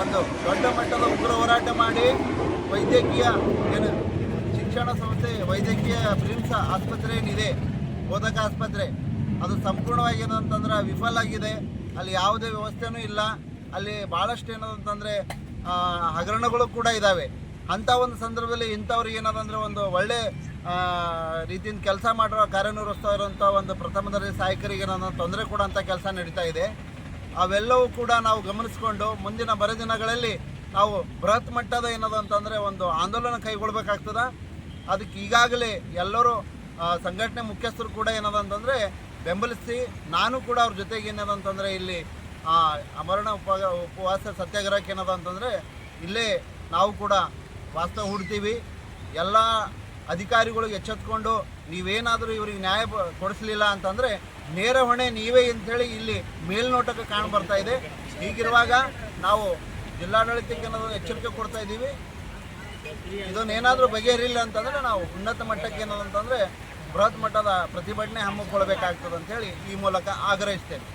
Speaker 6: ಒಂದು ದೊಡ್ಡ ಮಟ್ಟದ ಉಗ್ರ ಹೋರಾಟ ಮಾಡಿ ವೈದ್ಯಕೀಯ ಏನು ಶಿಕ್ಷಣ ಸಂಸ್ಥೆ, ವೈದ್ಯಕೀಯ ಪ್ರಿಮ್ಸ್ ಆಸ್ಪತ್ರೆ ಏನಿದೆ, ಬೋಧಕ ಆಸ್ಪತ್ರೆ, ಅದು ಸಂಪೂರ್ಣವಾಗಿ ಏನಂತಂದ್ರೆ ವಿಫಲ ಆಗಿದೆ. ಅಲ್ಲಿ ಯಾವುದೇ ವ್ಯವಸ್ಥೆನೂ ಇಲ್ಲ. ಅಲ್ಲಿ ಭಾಳಷ್ಟು ಏನದಂತಂದರೆ ಹಗರಣಗಳು ಕೂಡ ಇದ್ದಾವೆ ಅಂಥ ಒಂದು ಸಂದರ್ಭದಲ್ಲಿ ಇಂಥವ್ರಿಗೆ ಏನದಂದ್ರೆ ಒಂದು ಒಳ್ಳೆ ರೀತಿಯಿಂದ ಕೆಲಸ ಮಾಡಿರೋ ಕಾರ್ಯನಿರ್ವಹಿಸ್ತಾ ಇರುವಂಥ ಒಂದು ಪ್ರಥಮ ದರ್ಜೆ ಸಹಾಯಕರಿಗೆ ಏನೋ ತೊಂದರೆ ಕೊಡೋಂಥ ಕೆಲಸ ನಡೀತಾ ಇದೆ. ಅವೆಲ್ಲವೂ ಕೂಡ ನಾವು ಗಮನಿಸಿಕೊಂಡು ಮುಂದಿನ ಬರ ದಿನಗಳಲ್ಲಿ ನಾವು ಬೃಹತ್ ಮಟ್ಟದ ಏನದು ಅಂತಂದರೆ ಒಂದು ಆಂದೋಲನ ಕೈಗೊಳ್ಬೇಕಾಗ್ತದ. ಅದಕ್ಕೆ ಈಗಾಗಲೇ ಎಲ್ಲರೂ ಸಂಘಟನೆ ಮುಖ್ಯಸ್ಥರು ಕೂಡ ಏನದ ಅಂತಂದರೆ ಬೆಂಬಲಿಸಿ ನಾನು ಕೂಡ ಅವ್ರ ಜೊತೆಗೆ ಏನದ ಅಂತಂದರೆ ಇಲ್ಲಿ ಅಮರಣ ಉಪ ಉಪವಾಸ ಸತ್ಯಾಗ್ರಹಕ್ಕೆ ಏನದ ಅಂತಂದರೆ ಇಲ್ಲೇ ನಾವು ಕೂಡ ವಾಸ್ತವ ಹುಡ್ತೀವಿ. ಎಲ್ಲ ಅಧಿಕಾರಿಗಳಿಗೆ ಎಚ್ಚೆತ್ಕೊಂಡು ನೀವೇನಾದರೂ ಇವರಿಗೆ ನ್ಯಾಯ ಕೊಡಿಸಲಿಲ್ಲ ಅಂತಂದರೆ ನೇರ ಹೊಣೆ ನೀವೇ ಅಂಥೇಳಿ ಇಲ್ಲಿ ಮೇಲ್ನೋಟಕ್ಕೆ ಕಾಣ ಬರ್ತಾ ಇದೆ. ಹೀಗಿರುವಾಗ ನಾವು ಜಿಲ್ಲಾಡಳಿತಕ್ಕೆ ಏನಾದರೂ ಎಚ್ಚರಿಕೆ ಕೊಡ್ತಾ ಇದ್ದೀವಿ. ಇದನ್ನೇನಾದರೂ ಬಗೆಹರಿಲ್ಲ ಅಂತಂದರೆ ನಾವು ಉನ್ನತ ಮಟ್ಟಕ್ಕೆ ಏನದಂತಂದರೆ ಬೃಹತ್ ಮಟ್ಟದ ಪ್ರತಿಭಟನೆ ಹಮ್ಮಿಕೊಳ್ಬೇಕಾಗ್ತದೆ ಅಂತೇಳಿ ಈ ಮೂಲಕ ಆಗ್ರಹಿಸ್ತೇನೆ.